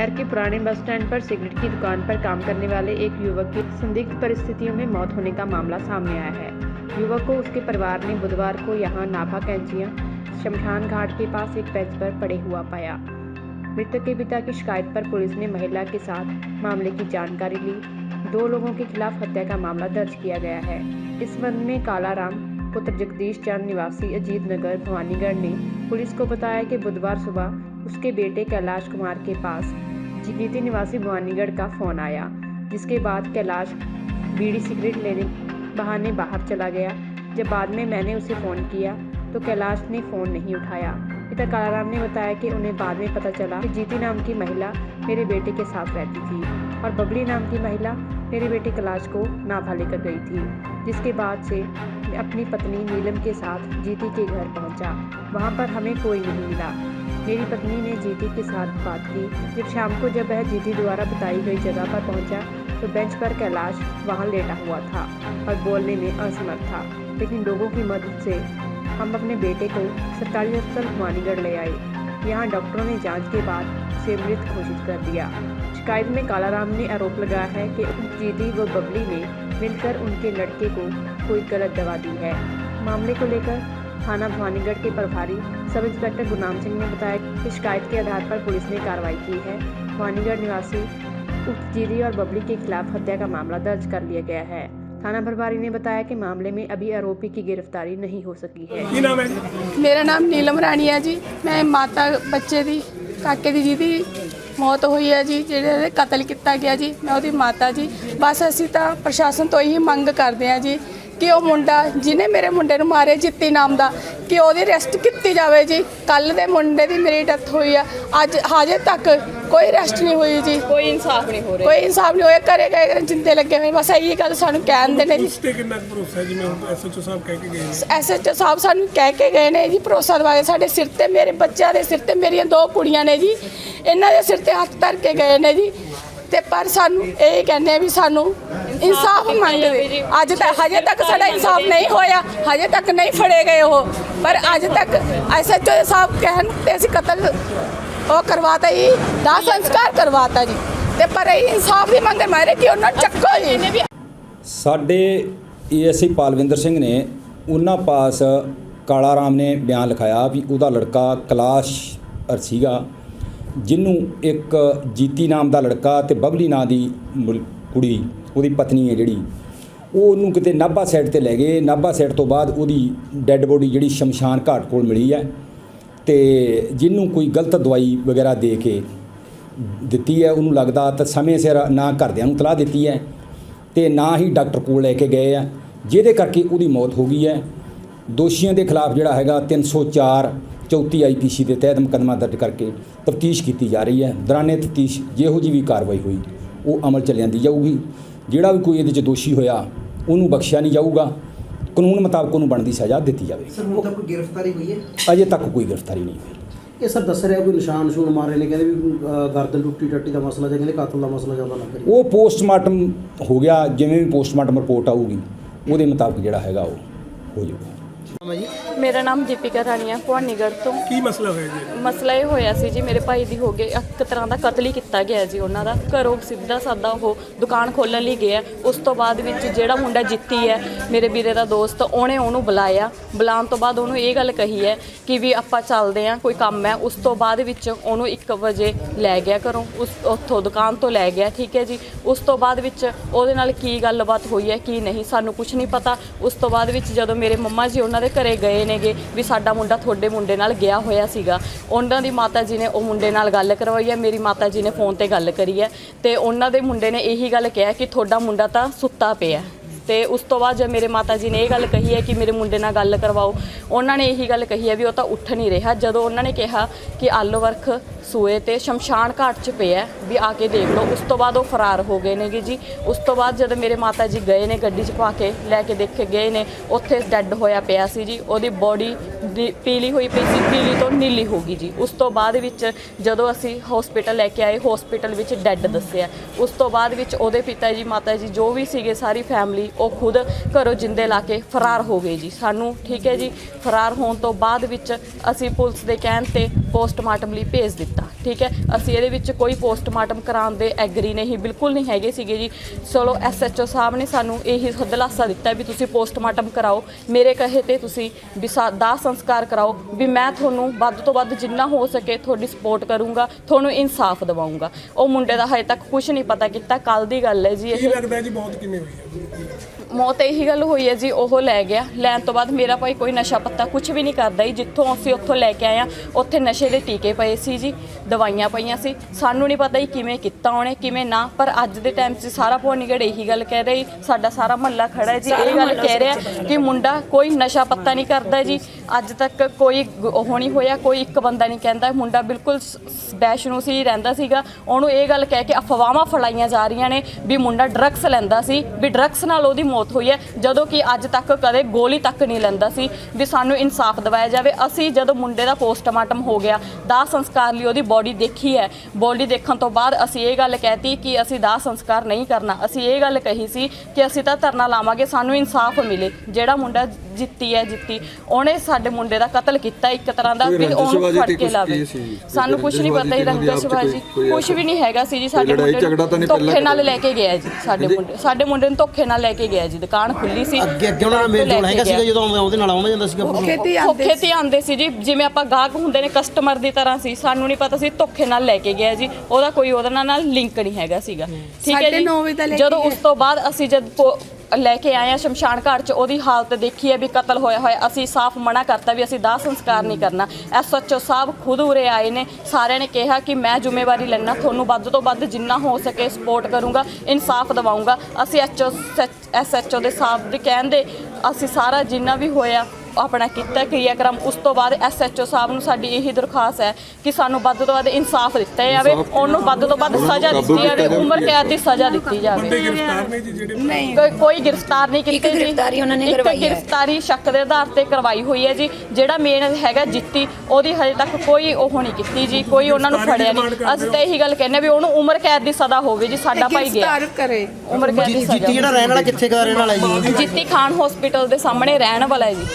शहर के पुराने बस स्टैंड पर सिगरेट की दुकान पर काम करने वाले एक युवक की संदिग्ध परिस्थितियों में मौत होने का मामला सामने आया है। युवक को उसके परिवार ने बुधवार को यहाँ नाभा कैंचियाँ, शमशान घाट के पास एक बेंच पर पड़े हुआ पाया। मृतक के पिता की शिकायत पर पुलिस ने महिला के साथ मामले की जानकारी ली। दो लोगों के खिलाफ हत्या का मामला दर्ज किया गया है। इस संबंध में कालाराम, पुत्र जगदीश चंद निवासी अजीत नगर, भवानीगढ़ ने पुलिस को बताया कि बुधवार सुबह उसके बेटे कैलाश कुमार के पास। जीपीटी निवासी भवानीगढ़ का फ़ोन आया, जिसके बाद कैलाश बीड़ी सिगरेट लेने बहाने बाहर चला गया। जब बाद में मैंने उसे फ़ोन किया तो कैलाश ने फ़ोन नहीं उठाया। पिता कालाराम ने बताया कि उन्हें बाद में पता चला कि जीती नाम की महिला मेरे बेटे के साथ रहती थी और बबली नाम की महिला मेरे बेटे कैलाश को नाभा लेकर गई थी, जिसके बाद से अपनी पत्नी नीलम के साथ जीती के घर पहुँचा। वहाँ पर हमें कोई नहीं मिला। मेरी पत्नी ने जीती के साथ बात की। जब शाम को जब वह जीती द्वारा बताई गई जगह पर पहुँचा तो बेंच पर कैलाश वहाँ लेटा हुआ था और बोलने में असमर्थ था। लेकिन लोगों की मदद से हम अपने बेटे को सरकारी अस्पताल भवानीगढ़ ले आए। यहाँ डॉक्टरों ने जाँच के बाद उसे मृत घोषित कर दिया। शिकायत में कालाराम ने आरोप लगाया है कि जीती व बबली ने मिलकर उनके लड़के को कोई गलत दवा दी है। मामले को लेकर थाना भवानीगढ़ के प्रभारी सब इंस्पेक्टर गुरनाम सिंह ने बताया कि शिकायत के आधार पर पुलिस ने कार्रवाई की है भवानीगढ़ निवासी उक्त जीदी और बबली के खिलाफ हत्या का मामला दर्ज कर लिया गया है थाना प्रभारी ने बताया कि मामले में अभी आरोपी की गिरफ्तारी नहीं हो सकी है ਕੀ ਨਾਮ ਹੈ ਜੀ ਮੇਰਾ ਨਾਮ ਨੀਲਮ ਰਾਣੀ ਹੈ ਜੀ ਮੈਂ ਮਾਤਾ ਬੱਚੇ ਦੀ ਕਾਕੇ ਦੀ ਜਿਹਦੀ ਮੌਤ ਹੋਈ ਹੈ ਜੀ ਜਿਹੜੇ ਦੇ ਕਤਲ ਕੀਤਾ ਗਿਆ ਜੀ ਮੈਂ ਉਹਦੀ ਮਾਤਾ ਜੀ ਬਸ ਅਸੀਂ ਤਾਂ ਪ੍ਰਸ਼ਾਸਨ ਤੋਂ ਇਹੀ ਮੰਗ ਕਰਦੇ ਹਾਂ ਜੀ ਕਿ ਉਹ ਮੁੰਡਾ ਜਿਹਨੇ ਮੇਰੇ ਮੁੰਡੇ ਨੂੰ ਮਾਰਿਆ ਜਿੱਤੀ ਨਾਮ ਦਾ ਕਿ ਉਹਦੀ ਅਰੈਸਟ ਕੀਤੀ ਜਾਵੇ ਜੀ। ਕੱਲ ਦੇ ਮੁੰਡੇ ਦੀ ਮੇਰੀ ਡੈਥ ਹੋਈ ਆ। ਅੱਜ ਹਜੇ ਤੱਕ ਕੋਈ ਅਰੈਸਟ ਨਹੀਂ ਹੋਈ ਜੀ। ਕੋਈ ਇਨਸਾਫ ਨਹੀਂ ਹੋ ਰਿਹਾ। ਕੋਈ ਇਨਸਾਫ ਨਹੀਂ ਹੋਇਆ। ਘਰੇ ਗਏ ਜਿੰਦੇ ਲੱਗੇ ਹੋਏ। ਬਸ ਇਹੀ ਗੱਲ ਸਾਨੂੰ ਕਹਿੰਦੇ ਨੇ ਜੀ। ਉਸ ਤੇ ਕਿੰਨਾ ਕੁ ਭਰੋਸਾ ਜਿਵੇਂ ਐਸਐਚਓ ਸਾਹਿਬ ਕਹਿ ਕੇ ਗਏ ਨੇ। ਐਸਐਚਓ ਸਾਹਿਬ ਸਾਨੂੰ ਕਹਿ ਕੇ ਗਏ ਨੇ ਜੀ ਭਰੋਸਾ ਦਿਵਾਇਆ। ਸਾਡੇ ਸਿਰ ਤੇ ਮੇਰੇ ਬੱਚਿਆਂ ਦੇ ਸਿਰ ਤੇ ਮੇਰੀਆਂ ਦੋ ਕੁੜੀਆਂ ਨੇ ਜੀ। ਇਹਨਾਂ ਦੇ ਸਿਰ ਤੇ ਹੱਥ ਧਰ ਕੇ ਗਏ ਨੇ ਜੀ। ਤੇ ਪਰ ਸਾਨੂੰ ਇਹ ਕਹਿੰਦੇ ਆ ਵੀ ਸਾਨੂੰ ਇਨਸਾਫ ਮੰਗਦੇ। ਅੱਜ ਤੱਕ ਹਜੇ ਤੱਕ ਸਾਡਾ ਇਨਸਾਫ ਨਹੀਂ ਹੋਇਆ। ਹਜੇ ਤੱਕ ਨਹੀਂ ਫੜੇ ਗਏ ਉਹ। ਪਰ ਅੱਜ ਤੱਕ ਐਸਐਚਓ ਸਾਹਿਬ ਕਹਿਣ ਤੇ ਅਸੀਂ ਕਤਲ ਉਹ ਕਰਵਾਤਾ ਜੀ ਦਾ ਸੰਸਕਾਰ ਕਰਵਾਤਾ ਜੀ। ਤੇ ਪਰ ਇਹ ਇਨਸਾਫ ਦੀ ਮੰਗ ਮਾਰੇ ਕਿ ਉਹਨਾਂ ਚੱਕੋ ਜੀ। ਸਾਡੇ ਏਐਸਆਈ ਪਾਲਵਿੰਦਰ ਸਿੰਘ ਨੇ ਉਹਨਾਂ ਪਾਸ ਕਾਲਾ ਰਾਮ ਨੇ ਬਿਆਨ ਲਿਖਾਇਆ ਵੀ ਉਹਦਾ ਲੜਕਾ ਕਲਾਸ਼ ਅਰ ਸੀਗਾ। ਜਿਹਨੂੰ ਇੱਕ ਜੀਤੀ ਨਾਮ ਦਾ ਲੜਕਾ ਤੇ ਬਬਲੀ ਨਾਂ ਦੀ ਮੁਲ- ਕੁੜੀ, ਉਹਦੀ ਪਤਨੀ ਹੈ ਜਿਹੜੀ, ਉਹ ਉਹਨੂੰ ਕਿਤੇ ਨਾਭਾ ਸਾਈਡ ਤੇ ਲੈ ਗਏ। ਨਾਭਾ ਸਾਈਡ ਤੋਂ ਬਾਅਦ ਉਹਦੀ ਡੈੱਡ ਬੋਡੀ ਜਿਹੜੀ ਸ਼ਮਸ਼ਾਨ ਘਾਟ ਕੋਲ ਮਿਲੀ ਹੈ ਤੇ ਜਿਹਨੂੰ ਕੋਈ ਗਲਤ ਦਵਾਈ ਵਗੈਰਾ ਦੇ ਕੇ ਦਿੱਤੀ ਹੈ, ਉਹਨੂੰ ਲੱਗਦਾ ਤਾਂ ਸਮੇਂ ਸਿਰ ਨਾ ਘਰਦਿਆਂ ਨੂੰ ਤਲਾਹ ਦਿੱਤੀ ਹੈ ਤੇ ਨਾ ਹੀ ਡਾਕਟਰ ਕੋਲ ਲੈ ਕੇ ਗਏ ਆ ਜਿਹਦੇ ਕਰਕੇ ਉਹਦੀ ਮੌਤ ਹੋ ਗਈ ਹੈ। ਦੋਸ਼ੀਆਂ ਦੇ ਖਿਲਾਫ ਜਿਹੜਾ ਹੈਗਾ 304 34 ਆਈਪੀਸੀ ਦੇ ਤਹਿਤ ਮੁਕੱਦਮਾ ਦਰਜ ਕਰਕੇ ਤਫਤੀਸ਼ ਕੀਤੀ ਜਾ ਰਹੀ ਹੈ। ਦੌਰਾਨੇ ਤਫਤੀਸ਼ ਜਿਹੋ ਜੀ ਵੀ ਕਾਰਵਾਈ ਹੋਈ ਉਹ ਅਮਲ ਚ ਲਿਆਂਦੀ ਜਾਊਗੀ। ਜਿਹੜਾ ਵੀ ਕੋਈ ਇਹਦੇ ਚ ਦੋਸ਼ੀ ਹੋਇਆ ਉਹਨੂੰ ਬਖਸ਼ਿਆ ਨਹੀਂ ਜਾਊਗਾ। ਕਾਨੂੰਨ ਮੁਤਾਬਕ ਉਹਨੂੰ ਬਣਦੀ ਸਜ਼ਾ ਦਿੱਤੀ ਜਾਵੇ ਸਰ ਹੁਣ ਤੱਕ ਕੋਈ ਗ੍ਰਿਫਤਾਰੀ ਹੋਈ ਹੈ? ਅਜੇ ਤੱਕ ਕੋਈ ਗ੍ਰਿਫਤਾਰੀ ਨਹੀਂ ਹੋਈ। ਇਹ ਸਰ ਦੱਸ ਰਿਹਾ ਕੋਈ ਨਿਸ਼ਾਨ ਸ਼ੂਨ ਮਾਰੇ ਨੇ ਕਹਿੰਦੇ ਵੀ ਗਰਦਨ ਟੁੱਟੀ ਟੱਟੀ ਦਾ ਮਸਲਾ ਜਾਂ ਕਹਿੰਦੇ ਕਾਤਲ ਦਾ ਮਸਲਾ ਜ਼ਿਆਦਾ ਲੱਗ ਰਿਹਾ। ਉਹ ਪੋਸਟਮਾਰਟਮ ਹੋ ਗਿਆ ਜਿਵੇਂ ਵੀ ਪੋਸਟਮਾਰਟਮ ਰਿਪੋਰਟ ਆਊਗੀ ਉਹਦੇ ਮੁਤਾਬਕ ਜਿਹੜਾ ਹੈਗਾ ਉਹ ਹੋ ਜਾਊਗਾ। ਨਾਮ ਹੈ ਜੀ? ਮੇਰਾ ਨਾਮ ਦੀਪਿਕਾ ਰਾਣੀ ਹੈ ਭਵਾਨੀਗੜ੍ਹ ਤੋਂ। ਕੀ ਮਸਲਾ ਹੋਇਆ ਜੀ? ਮਸਲਾ ਇਹ ਹੋਇਆ ਸੀ ਜੀ ਮੇਰੇ ਭਾਈ ਦੀ ਹੋ ਗਏ ਇੱਕ ਤਰ੍ਹਾਂ ਦਾ ਕਤਲ ਹੀ ਕੀਤਾ ਗਿਆ ਜੀ ਉਹਨਾਂ ਦਾ। ਘਰੋਂ ਸਿੱਧਾ ਸਾਦਾ ਉਹ ਦੁਕਾਨ ਖੋਲਣ ਲਈ ਗਿਆ। ਉਸ ਤੋਂ ਬਾਅਦ ਵਿੱਚ ਜਿਹੜਾ ਮੁੰਡਾ ਜਿੱਤੀ ਹੈ ਮੇਰੇ ਵੀਰੇ ਦਾ ਦੋਸਤ ਉਹਨੇ ਉਹਨੂੰ ਬੁਲਾਇਆ। ਬੁਲਾਉਣ ਤੋਂ ਬਾਅਦ ਉਹਨੂੰ ਇਹ ਗੱਲ ਕਹੀ ਹੈ ਕਿ ਵੀ ਆਪਾਂ ਚੱਲਦੇ ਆਂ ਕੋਈ ਕੰਮ ਹੈ। ਉਸ ਤੋਂ ਬਾਅਦ ਵਿੱਚ ਉਹਨੂੰ 1 ਵਜੇ ਲੈ ਗਿਆ ਘਰੋਂ। ਉਸ ਉੱਥੋਂ ਦੁਕਾਨ ਤੋਂ ਲੈ ਗਿਆ ਠੀਕ ਹੈ ਜੀ। ਉਸ ਤੋਂ ਬਾਅਦ ਵਿੱਚ ਉਹਦੇ ਨਾਲ ਕੀ ਗੱਲਬਾਤ ਹੋਈ ਹੈ ਕੀ ਨਹੀਂ ਸਾਨੂੰ ਕੁਝ ਨਹੀਂ ਪਤਾ। ਉਸ ਤੋਂ ਬਾਅਦ ਵਿੱਚ ਜਦੋਂ ਮੇਰੇ ਮੰਮਾ ਜੀ ਉਹਨਾਂ ਦੇ ਘਰੇ ਗਏ ਨੇਗੇ ਵੀ ਸਾਡਾ ਮੁੰਡਾ ਤੁਹਾਡੇ ਮੁੰਡੇ ਨਾਲ ਗਿਆ ਹੋਇਆ ਸੀਗਾ। ਉਹਨਾਂ ਦੀ ਮਾਤਾ ਜੀ ਨੇ ਉਹ ਮੁੰਡੇ ਨਾਲ ਗੱਲ ਕਰਵਾਈ ਹੈ, ਮੇਰੀ ਮਾਤਾ ਜੀ ਨੇ ਫੋਨ ਤੇ ਗੱਲ ਕਰੀ ਹੈ ਤੇ ਉਹਨਾਂ ਦੇ ਮੁੰਡੇ ਨੇ ਇਹੀ ਗੱਲ ਕਿਹਾ ਕਿ ਤੁਹਾਡਾ ਮੁੰਡਾ ਤਾਂ ਸੁੱਤਾ ਪਿਆ ਤੇ ਉਸ ਤੋਂ ਬਾਅਦ ਜਦ ਮੇਰੇ ਮਾਤਾ ਜੀ ਨੇ ਇਹ ਗੱਲ ਕਹੀ ਹੈ ਕਿ ਮੇਰੇ ਮੁੰਡੇ ਨਾਲ ਗੱਲ ਕਰਵਾਓ, ਉਹਨਾਂ ਨੇ ਇਹੀ ਗੱਲ ਕਹੀ ਹੈ ਵੀ ਉਹ ਤਾਂ ਉੱਠ ਨਹੀਂ ਰਿਹਾ। ਜਦੋਂ ਉਹਨਾਂ ਨੇ ਕਿਹਾ ਕਿ ਆਲੋ ਵਰਖ ਸੂਏ ਤੇ ਸ਼ਮਸ਼ਾਨ ਘਾਟ 'ਚ ਪਿਆ ਵੀ ਆ ਕੇ ਦੇਖ ਲਓ। ਉਸ ਤੋਂ ਬਾਅਦ ਉਹ ਫਰਾਰ ਹੋ ਗਏ ਨੇਗੇ ਜੀ। ਉਸ ਤੋਂ ਬਾਅਦ ਜਦੋਂ ਮੇਰੇ ਮਾਤਾ ਜੀ ਗਏ ਨੇ ਗੱਡੀ 'ਚ ਪਾ ਕੇ, ਲੈ ਕੇ ਦੇਖ ਕੇ ਗਏ ਨੇ, ਉੱਥੇ ਡੈੱਡ ਹੋਇਆ ਪਿਆ ਸੀ ਜੀ। ਉਹਦੀ ਬੋਡੀ ਪੀਲੀ ਹੋਈ ਪਈ ਸੀ, ਪੀਲੀ ਤੋਂ ਨੀਲੀ ਹੋ ਗਈ ਜੀ। ਉਸ ਤੋਂ ਬਾਅਦ ਵਿੱਚ ਜਦੋਂ ਅਸੀਂ ਹਸਪੀਟਲ ਲੈ ਕੇ ਆਏ ਹਸਪੀਟਲ ਵਿੱਚ ਡੈੱਡ ਦੱਸਿਆ। ਉਸ ਤੋਂ ਬਾਅਦ ਵਿੱਚ ਉਹਦੇ ਪਿਤਾ ਜੀ, ਮਾਤਾ ਜੀ ਜੋ ਵੀ ਸੀਗੇ, ਸਾਰੀ ਫੈਮਿਲੀ ਉਹ ਖੁਦ ਘਰੋਂ ਜਿੰਦੇ ਲਾ ਕੇ ਫਰਾਰ ਹੋ ਗਏ ਜੀ। ਸਾਨੂੰ, ਠੀਕ ਹੈ ਜੀ, ਫਰਾਰ ਹੋਣ ਤੋਂ ਬਾਅਦ ਵਿੱਚ ਅਸੀਂ ਪੁਲਿਸ ਦੇ ਕਹਿਣ ਤੇ ਪੋਸਟਮਾਰਟਮ ਲਈ ਭੇਜ ਦਿੱਤਾ, ਠੀਕ ਹੈ? ਅਸੀਂ ਇਹਦੇ ਵਿੱਚ ਕੋਈ ਪੋਸਟਮਾਰਟਮ ਕਰਾਉਣ ਦੇ ਐਗਰੀ ਨਹੀਂ, ਬਿਲਕੁਲ ਨਹੀਂ ਹੈਗੇ ਸੀਗੇ ਜੀ। ਚਲੋ ਐਸਐਚਓ ਸਾਹਿਬ ਨੇ ਸਾਨੂੰ ਇਹੀ ਦਿਲਾਸਾ ਦਿੱਤਾ ਵੀ ਤੁਸੀਂ ਪੋਸਟਮਾਰਟਮ ਕਰਾਓ, ਮੇਰੇ ਕਹੇ ਤੇ ਤੁਸੀਂ ਵੀ ਦਾਹ ਸੰਸਕਾਰ ਕਰਾਓ, ਵੀ ਮੈਂ ਤੁਹਾਨੂੰ ਵੱਧ ਤੋਂ ਵੱਧ ਜਿੰਨਾ ਹੋ ਸਕੇ ਤੁਹਾਡੀ ਸਪੋਰਟ ਕਰੂੰਗਾ, ਤੁਹਾਨੂੰ ਇਨਸਾਫ ਦਿਵਾਉਂਗਾ। ਉਹ ਮੁੰਡੇ ਦਾ ਹਜੇ ਤੱਕ ਕੁਝ ਨਹੀਂ ਪਤਾ ਕੀਤਾ ਕੱਲ ਦੀ ਗੱਲ ਹੈ ਜੀ, ਇਹ ਲੱਗਦਾ ਜੀ, ਬਹੁਤ ਕਿਵੇਂ ਹੋਈ ਹੈ? ਮੌਤ ਇਹੀ ਗੱਲ ਹੋਈ ਹੈ ਜੀ ਉਹ ਲੈ ਗਿਆ। ਲੈਣ ਤੋਂ ਬਾਅਦ ਮੇਰਾ ਭਾਈ ਕੋਈ ਨਸ਼ਾ ਪੱਤਾ ਕੁਝ ਵੀ ਨਹੀਂ ਕਰਦਾ ਜੀ। ਜਿੱਥੋਂ ਅਸੀਂ ਉੱਥੋਂ ਲੈ ਕੇ ਆਏ ਆ ਉੱਥੇ ਨਸ਼ੇ ਦੇ ਟੀਕੇ ਪਏ ਸੀ ਜੀ ਦਵਾਈਆਂ ਪਈਆਂ ਸੀ। ਸਾਨੂੰ ਨਹੀਂ ਪਤਾ ਜੀ ਕਿਵੇਂ ਕੀਤਾ ਉਹਨੇ ਕਿਵੇਂ ਨਾ ਪਰ ਅੱਜ ਦੇ ਟਾਈਮ 'ਚ ਸਾਰਾ ਭੋਨੀਗੜ ਇਹੀ ਗੱਲ ਕਹਿ ਰਹੀ ਸਾਡਾ ਸਾਰਾ ਮਹੱਲਾ ਖੜਾ ਹੈ ਜੀ। ਇਹ ਗੱਲ ਕਹਿ ਰਿਹਾ ਕਿ ਮੁੰਡਾ ਕੋਈ ਨਸ਼ਾ ਪੱਤਾ ਨਹੀਂ ਕਰਦਾ ਜੀ। ਅੱਜ ਤੱਕ ਕੋਈ ਉਹ ਨਹੀਂ ਹੋਇਆ ਕੋਈ ਇੱਕ ਬੰਦਾ ਨਹੀਂ ਕਹਿੰਦਾ। ਮੁੰਡਾ ਬਿਲਕੁਲ ਵੈਸ਼ਨੂ ਸੀ ਰਹਿੰਦਾ ਸੀਗਾ। ਉਹਨੂੰ ਇਹ ਗੱਲ ਕਹਿ ਕੇ ਅਫਵਾਹਾਂ ਫੈਲਾਈਆਂ ਜਾ ਰਹੀਆਂ ਨੇ ਵੀ ਮੁੰਡਾ ਡਰੱਗਸ ਲੈਂਦਾ ਸੀ। ਵੀ ਡਰੱਗਸ ਨਾਲ ਉਹਦੀ ਮੌਤ ਹੋਈ ਹੈ ਜਦੋਂ ਕਿ ਅੱਜ ਤੱਕ ਕਦੇ ਗੋਲੀ ਤੱਕ ਨਹੀਂ ਲੈਂਦਾ ਸੀ ਵੀ ਸਾਨੂੰ ਇਨਸਾਫ ਦਿਵਾਇਆ ਜਾਵੇ। ਅਸੀਂ ਜਦੋਂ ਮੁੰਡੇ ਦਾ ਪੋਸਟਮਾਰਟਮ ਹੋ ਗਿਆ ਦਾਹ ਸੰਸਕਾਰ ਲਈ ਉਹਦੀ ਬੋਡੀ ਦੇਖੀ ਹੈ ਬੋਡੀ ਦੇਖਣ ਤੋਂ ਬਾਅਦ ਅਸੀਂ ਇਹ ਗੱਲ ਕਹਿਤੀ ਕਿ ਅਸੀਂ ਦਾਹ ਸੰਸਕਾਰ ਨਹੀਂ ਕਰਨਾ। ਅਸੀਂ ਇਹ ਗੱਲ ਕਹੀ ਸੀ ਕਿ ਅਸੀਂ ਤਾਂ ਧਰਨਾ ਲਾਵਾਂਗੇ ਸਾਨੂੰ ਇਨਸਾਫ ਮਿਲੇ। ਜਿਹੜਾ ਮੁੰਡਾ ਜਿੱਤੀ ਹੈ ਜਿੱਤੀ। ਉਹਨੇ ਸਾਡੇ ਮੁੰਡੇ ਦਾ ਕਤਲ ਕੀਤਾ ਇੱਕ ਤਰ੍ਹਾਂ ਦਾ ਵੀ ਉਹਨੂੰ ਫੜ ਕੇ ਲਾਵੇ। ਸਾਨੂੰ ਕੁਝ ਨਹੀਂ ਪਤਾ ਹੀ ਰੰਗਸ਼ਬਾਜੀ ਕੁਝ ਵੀ ਨਹੀਂ ਹੈਗਾ ਸੀ ਜੀ ਸਾਡੇ ਮੁੰਡੇ ਨੂੰ ਧੋਖੇ ਨਾਲ ਲੈ ਕੇ ਗਿਆ ਜੀ ਸਾਡੇ ਮੁੰਡੇ ਸਾਡੇ ਮੁੰਡੇ ਨੂੰ ਧੋਖੇ ਨਾਲ ਲੈ ਕੇ ਗਿਆ ਜੀ ਦੁਕਾਨ ਖੁੱਲੀ ਸੀ। ਅੱਗੇ ਅੱਗੇ ਉਹਨਾਂ ਨਾਲ ਮੇਲ ਜੋਲ ਹੈਗਾ ਸੀਗਾ ਜਦੋਂ ਉਹਦੇ ਨਾਲ ਆਉਂਦਾ ਜਾਂਦਾ ਸੀਗਾ ਖੇਤੀ ਧੋਖੇ ਤੇ ਆਂਦੇ ਸੀ ਜੀ ਜਿਵੇਂ ਆਪਾਂ ਗਾਹਕ ਹੁੰਦੇ ਨੇ ਕਸਟਮਰ ਦੀ ਤਰ੍ਹਾਂ ਸੀ ਸਾਨੂੰ ਨਹੀਂ ਪਤਾ ਸੀ ਧੋਖੇ ਨਾਲ ਲੈ ਕੇ ਗਿਆ ਜੀ। ਉਹਦਾ ਕੋਈ ਉਹਦੇ ਨਾਲ ਨਾਲ ਲਿੰਕ ਨਹੀਂ ਹੈਗਾ ਸੀਗਾ। ਠੀਕ ਹੈ ਸਾਢੇ ਜੀ? ਨੌ ਵਜੇ ਦਾ ਲੈ ਕੇ ਜਦੋਂ ਉਸ ਤੋਂ ਬਾਅਦ ਅਸੀਂ ਜਦ ਪੋ- ਲੈ ਕੇ ਆਏ ਆ ਸ਼ਮਸ਼ਾਨ ਘਾਟ 'ਚ, ਉਹਦੀ ਹਾਲਤ ਦੇਖੀ ਹੈ ਵੀ ਕਤਲ ਹੋਇਆ ਹੋਇਆ। ਅਸੀਂ ਸਾਫ਼ ਮਨਾ ਕਰਤਾ ਵੀ ਅਸੀਂ ਦਾਹ ਸੰਸਕਾਰ ਨਹੀਂ ਕਰਨਾ। ਐਸਐਚਓ ਸਾਹਿਬ ਖੁਦ ਉਰੇ ਆਏ ਨੇ। ਸਾਰਿਆਂ ਨੇ ਕਿਹਾ ਕਿ ਮੈਂ ਜ਼ਿੰਮੇਵਾਰੀ ਲੈਣਾ ਤੁਹਾਨੂੰ ਵੱਧ ਤੋਂ ਵੱਧ ਜਿੰਨਾ ਹੋ ਸਕੇ ਸਪੋਰਟ ਕਰੂੰਗਾ, ਇਨਸਾਫ ਦਿਵਾਉਂਗਾ। ਅਸੀਂ ਐਚਓ ਐਸਐਚਓ ਦੇ ਸਾਹਿਬ ਦੇ ਕਹਿਣ ਦੇ ਅਸੀਂ ਸਾਰਾ ਜਿੰਨਾ ਵੀ ਹੋਇਆ ਆਪਣਾ ਕੀਤਾ ਕਿਰਿਆਕਰਮ ਉਸ ਤੋਂ ਬਾਅਦ ਐਸਐਚਓ ਸਾਹਿਬ ਨੂੰ ਸਾਡੀ ਇਹੀ ਦਰਖਾਸਤ ਹੈ ਕਿ ਸਾਨੂੰ ਵੱਧ ਤੋਂ ਵੱਧ ਇਨਸਾਫ ਦਿੱਤਾ ਜਾਵੇ ਉਹਨੂੰ ਵੱਧ ਤੋਂ ਵੱਧ ਸਜ਼ਾ ਦਿੱਤੀ ਜਾਵੇ ਉਮਰ ਕੈਦ ਦੀ ਸਜ਼ਾ ਦਿੱਤੀ ਜਾਵੇ। ਨਹੀਂ। ਕੋਈ ਕੋਈ ਗ੍ਰਿਫਤਾਰ ਨਹੀਂ ਕੀਤੀ ਜੀ। ਗ੍ਰਿਫਤਾਰੀ ਉਹਨਾਂ ਨੇ ਇੱਕ ਕਰਵਾਈ ਹੈ। ਗ੍ਰਿਫਤਾਰੀ ਸ਼ੱਕ ਦੇ ਆਧਾਰ ਤੇ ਕਰਵਾਈ ਹੋਈ ਹੈ ਜੀ। ਜਿਹੜਾ ਮੇਨ ਹੈਗਾ ਜਿੱਤੀ ਉਹਦੀ ਹਜੇ ਤੱਕ ਕੋਈ ਉਹ ਨਹੀਂ ਕੀਤੀ ਜੀ। ਕੋਈ ਉਹਨਾਂ ਨੂੰ ਫੜਿਆ ਨਹੀਂ। ਅਸੀਂ ਤਾਂ ਇਹੀ ਗੱਲ ਕਹਿੰਦੇ ਹਾਂ ਵੀ ਉਹਨੂੰ ਉਮਰ ਕੈਦ ਦੀ ਸਜ਼ਾ ਹੋਵੇ ਜੀ ਸਾਡਾ ਭਾਈ ਗਿਆ। ਗ੍ਰਿਫਤਾਰ ਕਰੇ। ਉਮਰ ਕੈਦ ਦੀ ਜਿੱਤੀ ਸਜ਼ਾ ਜਿਹੜਾ ਰਹਿਣ ਵਾਲਾ ਕਿੱਥੇ ਦਾ ਰਹਿਣ ਵਾਲਾ ਜੀ? ਜਿੱਤੀ ਖਾਨ ਹਸਪੀਟਲ ਦੇ ਸਾਹਮਣੇ ਰਹਿਣ ਵਾਲਾ ਹੈ ਜੀ।